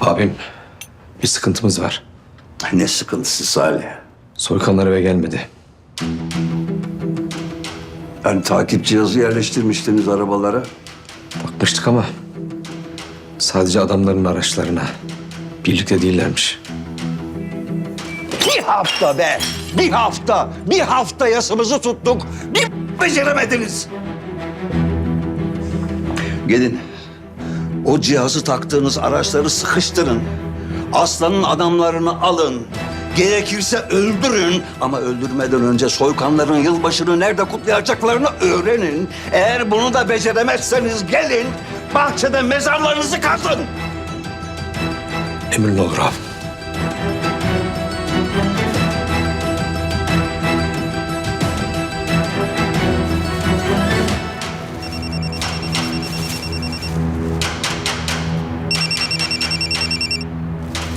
Abim bir sıkıntımız var. Ne sıkıntısı Salih? Soykanlar eve gelmedi. Yani takip cihazı yerleştirmiştiniz arabalara. Bakmıştık ama sadece adamların araçlarına. Birlikte değillermiş. Bir hafta be! Bir hafta! Bir hafta yasımızı tuttuk. Bir beceremediniz. Gelin. O cihazı taktığınız araçları sıkıştırın. Aslanın adamlarını alın. Gerekirse öldürün ama öldürmeden önce soykanların yılbaşını nerede kutlayacaklarını öğrenin. Eğer bunu da beceremezseniz gelin bahçede mezarlarınızı kazın. Emrin olur abi.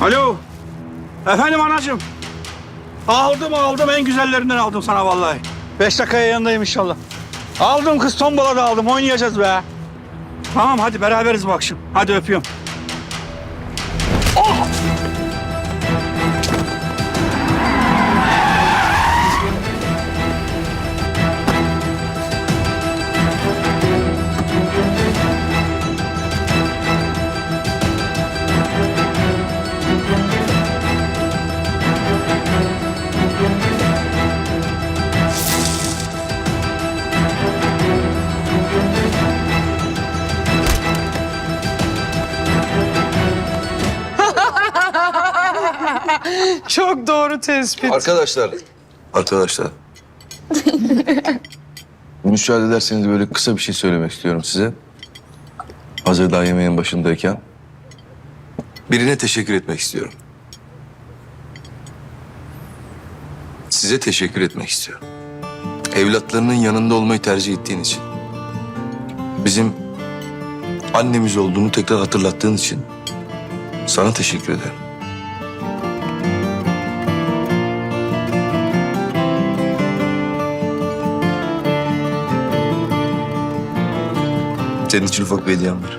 Alo. Efendim anacığım. Aldım aldım en güzellerinden aldım sana vallahi. Beş dakikaya yanındayım inşallah. Aldım kız tombola da aldım oynayacağız be. Tamam hadi beraberiz bu akşam. Hadi öpüyorum. Çok doğru tespit. Arkadaşlar. Arkadaşlar. Müsaade ederseniz böyle kısa bir şey söylemek istiyorum size. Hazır daha yemeğin başındayken. Birine teşekkür etmek istiyorum. Size teşekkür etmek istiyorum. Evlatlarının yanında olmayı tercih ettiğin için. Bizim annemiz olduğunu tekrar hatırlattığın için sana teşekkür ederim. Senin için ufak bir hediyem var.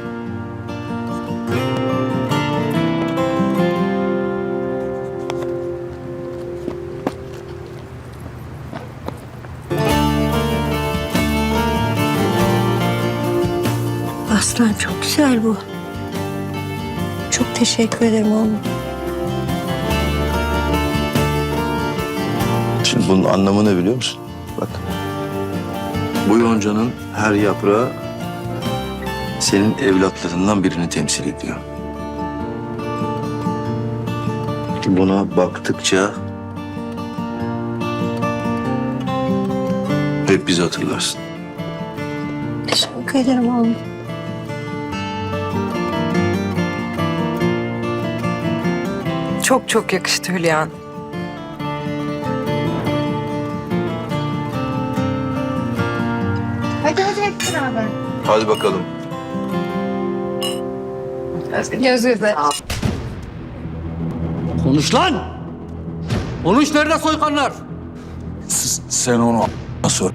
Aslan çok güzel bu. Çok teşekkür ederim oğlum. Şimdi bunun anlamı ne biliyor musun? Bak. Bu yoncanın her yaprağı senin evlatlarından birini temsil ediyor. Buna baktıkça hep bizi hatırlarsın. Teşekkür ederim oğlum. Çok çok yakıştı Hülya. Hadi bakalım. Konuş lan! Konuş nerede soykanlar? Sen onu sor.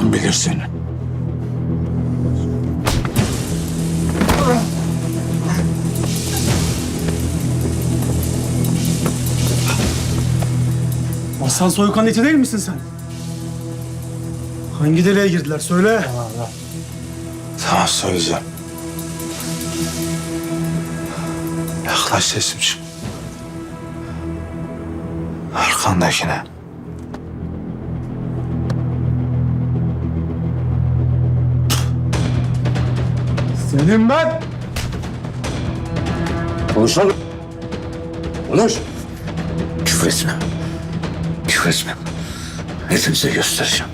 Bilirsin. Hasan Soykan iti değil misin sen? Hangi deliğe girdiler söyle. Tamam söyleyeceğim. Yaklaş sesimciğim. Arkandakine. Senin ben. Konuş lan. Konuş. Küfür etme. Küfür etme. Hepinize göstereceğim.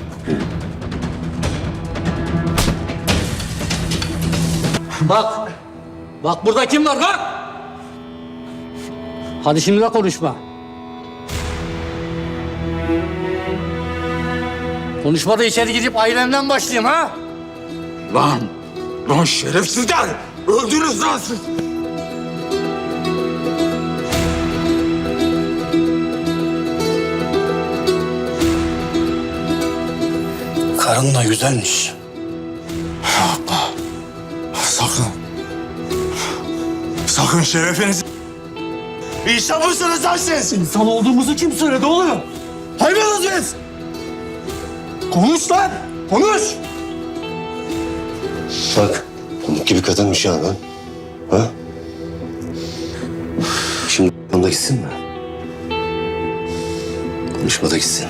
Bak! Bak burada kim var lan? Hadi şimdi de konuşma. Konuşma da içeri gidip ailemden başlayayım ha? Lan! Lan şerefsizler! Öldünüz lan siz! Karın da güzelmiş. Sakın. Şerefinizi... İnsan mısınız lan siz? İnsan olduğumuzu kim söyledi oğlum? Hayvanız biz! Konuş lan! Konuş! Bak, pamuk gibi kadınmış ya lan. Ha? Şimdi onda gitsin mi? Konuşmada gitsin.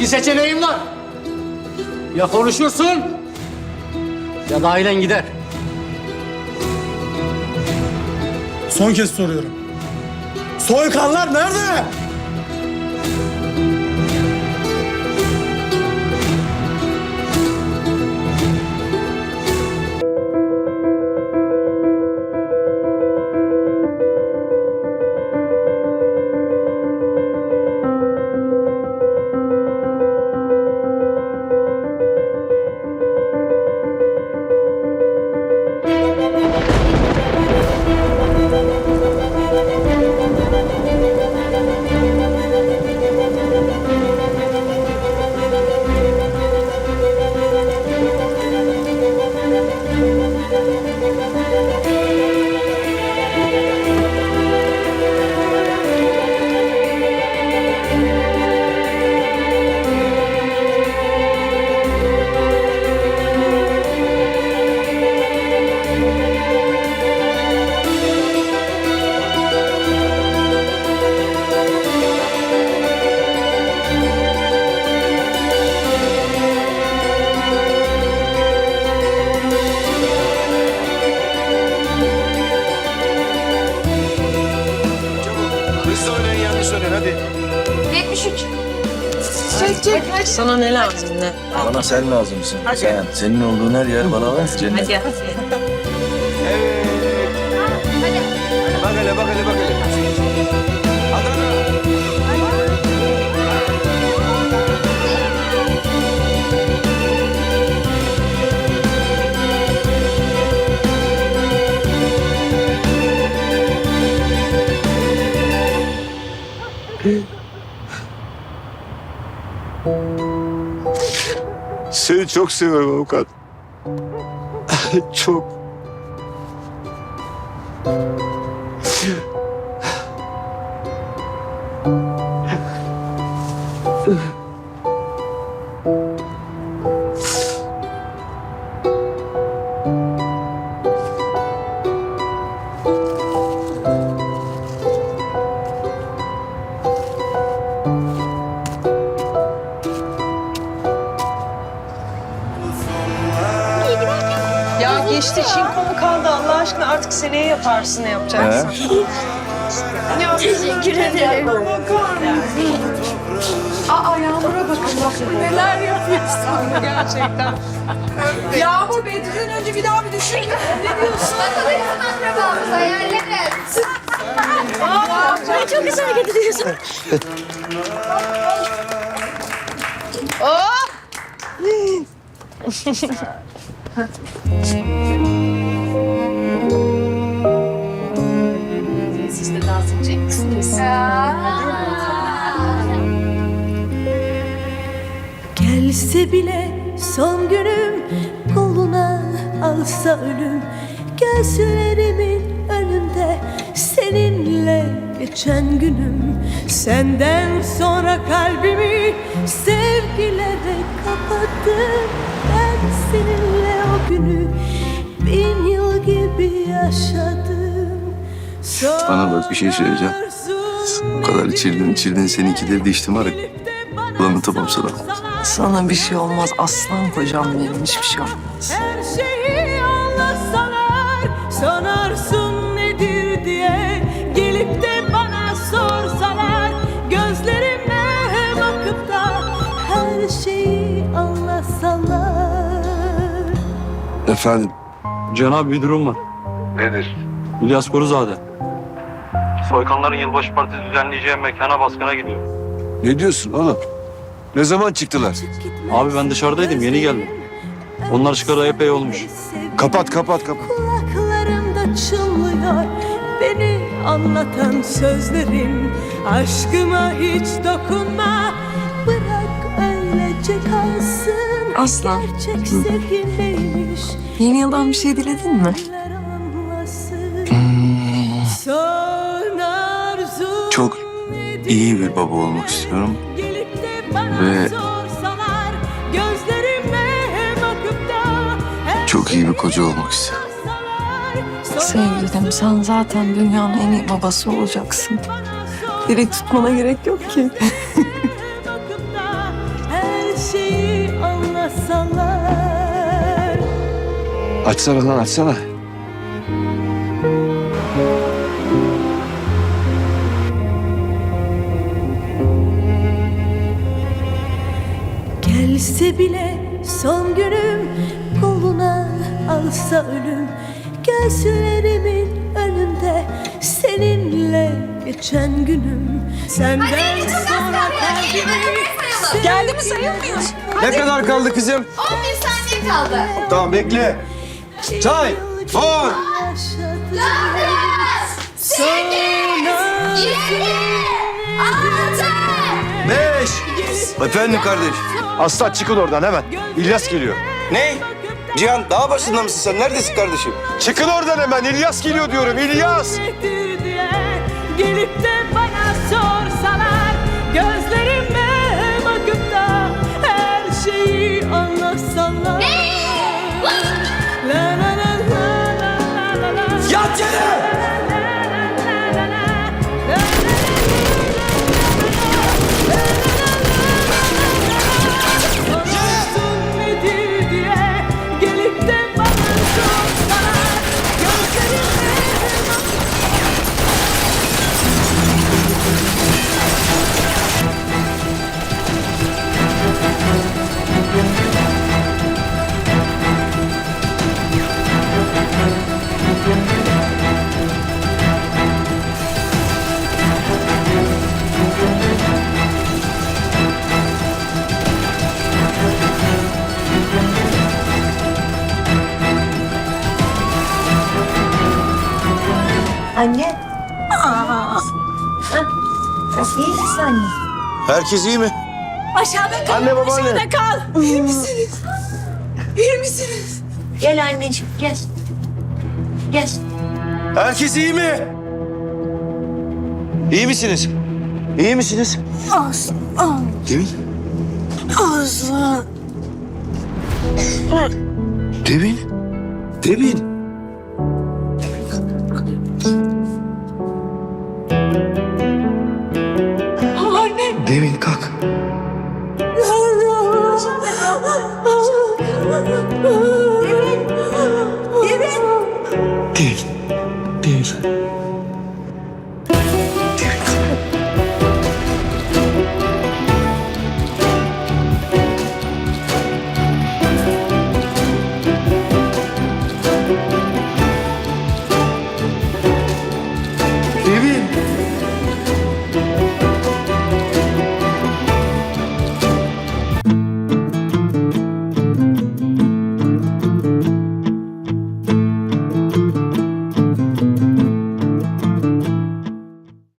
Bir seçeneğin var. Ya konuşursun ya da ailen gider. Son kez soruyorum. Soykanlar nerede? Sana ne lazım ne? Bana sen lazımsın. Sen. Senin olduğun her yer bana var. Cennet. Hadi. Çok seviyorum avukat. çok. Ya geçti çinko mu kaldı Allah aşkına artık seneye yaparsın ne yapacaksın. Ya teşekkür ederim. Aa Yağmur'a bakın bakın neler yapıyorsun gerçekten. Yağmur Bedri'den önce bir daha bir düşün. Ne diyorsun? akrabamız hayalleriz. Aa, çok güzel hareket ediyorsun. Gelse bile son günüm koluna alsa ölüm. Gözlerimin önünde seninle geçen günüm. Senden sonra kalbimi sevgilere kapattım. Ben seninle günü bin yıl gibi yaşadım Bana bak, bir şey söyleyeceğim. O kadar içirdin içirdin seninkileri de içtim var ya. Anlatamam sana. Sana bir şey olmaz aslan kocam benim hiçbir şey olmaz. Her şeyi anlasalar Sonarsın nedir diye Efendim? Cenab bir durum var. Nedir? İlyas Koruzade. Soykanların yılbaşı partisi düzenleyeceği mekana baskına gidiyor. Ne diyorsun oğlum? Ne zaman çıktılar? Abi ben dışarıdaydım yeni geldim. Onlar çıkalı epey olmuş. Kapat kapat kapat. Kulaklarımda çınlıyor beni anlatan sözlerin Aşkıma hiç dokunma Bırak öylece kalsın Aslan. Gerçek sevgi neymiş Yeni yıldan bir şey diledin mi? Arzum Çok iyi bir baba olmak istiyorum. Ve- Çok iyi bir koca olmak istiyorum. Sevgilim sen zaten dünyanın en iyi babası olacaksın. Diri tutmana gerek yok ki. Açsana lan açsana. Gelse bile son günüm koluna alsa ölüm Gözlerimin önünde seninle geçen günüm Senden sonra kalbimi Geldi mi sayılmıyor. Ne kadar kaldı kızım? 11 saniye kaldı. Tamam bekle. Çay. On. Beş. Efendim kardeş. Aslan çıkın oradan hemen. İlyas geliyor. Ne? Cihan daha başında mısın sen? Neredesin kardeşim? Çıkın oradan hemen. İlyas geliyor diyorum. İlyas. Gelip de bana sorsalar gözlerime bakıp da her şeyi anlatsalar. Anne. Aa. İyi misin anne? Herkes iyi mi? Aşağıda kal. Anne, babaanne. Aşağıda kal. İyi misiniz? İyi misiniz? Gel anneciğim gel. Gel. Herkes iyi mi? İyi misiniz? İyi misiniz? Aslan. Devin. Aslan. Devin. Devin. Demin kalk. Demin. Demin. Değil. Değil.